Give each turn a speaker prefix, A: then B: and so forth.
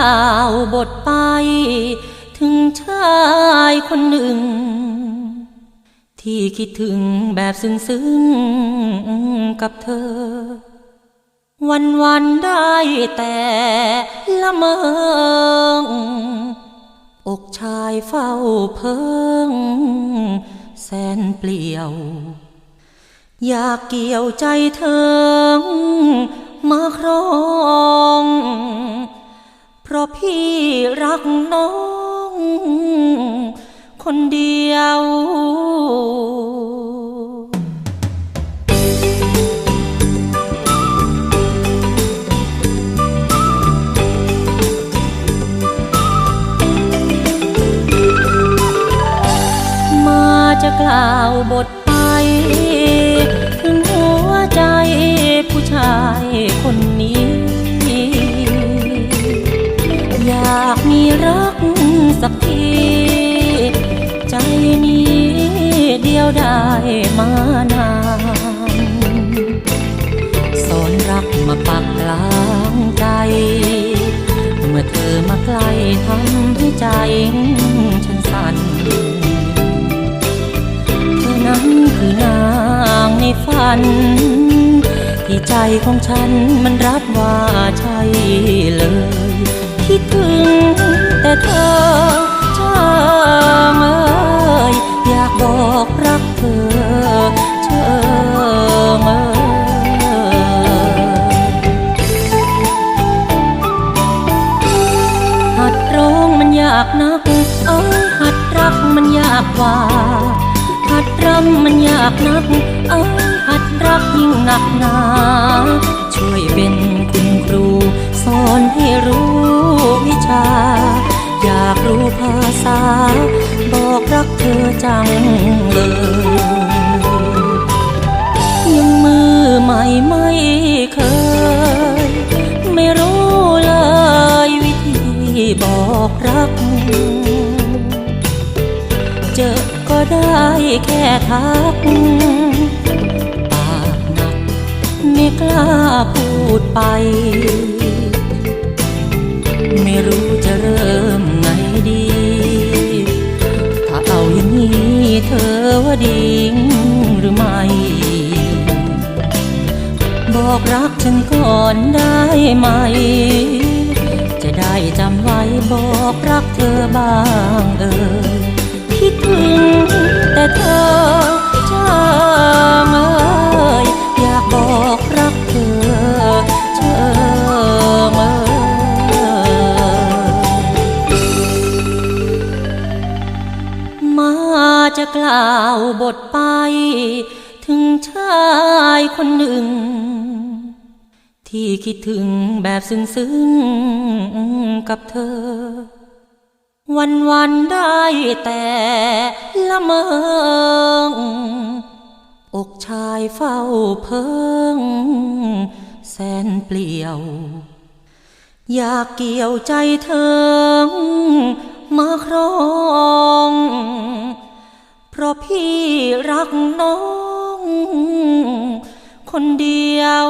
A: ล่าวบทไป ถึงชายคนหนึ่ง ที่คิดถึงแบบซึ้งๆกับเธอ วันวันได้แต่ละเมองอกชายเฝ้าเพิงแสนเปลี่ยว อยากเกี่ยวใจเธอมาครอง ราะพี่รักน้อง คนเดียวมาจะกล่าวบทไป สักที ใจนี้เดียวได้มานานสอนรักมาปักกลางใจ เมื่อเธอมาใกล้ทำให้ใจฉันสั่นเธอนั้นคือนางในฝัน ที่ใจของฉันมันรับว่าใช่เลย คิดถึงแต่เธอช่างเอ้ยอยากบอกรักเธอเชิงเอ้ย หัดร้องมันยากนัก เอ้ยหัดรักมันยากกว่า หัดรำมันยากนัก เอ้ยหัดรักยิ่งหนักหนา ช่วยเป็น จังเลยยังมือใหม่ไม่เคย ไม่รู้เลยวิธีบอกรัก เจอก็ได้แค่ทักปากหนักไม่กล้าพูดไป ว่าดีหรือไม่ บอกรักฉันก่อนได้ไหม จะได้จำไว้บอกรักเธอบ้างเออคิดถึงแต่เธอ กล่าวบทไป ถึงชายคนหนึ่ง ที่คิดถึงแบบซึ้งๆกับเธอ วันวันได้แต่ละเมองอกชายเฝ้าเพิงแสนเปลี่ยว อยากเกี่ยวใจเธอมาครอง ราะพี่รักน้อง คนเดียว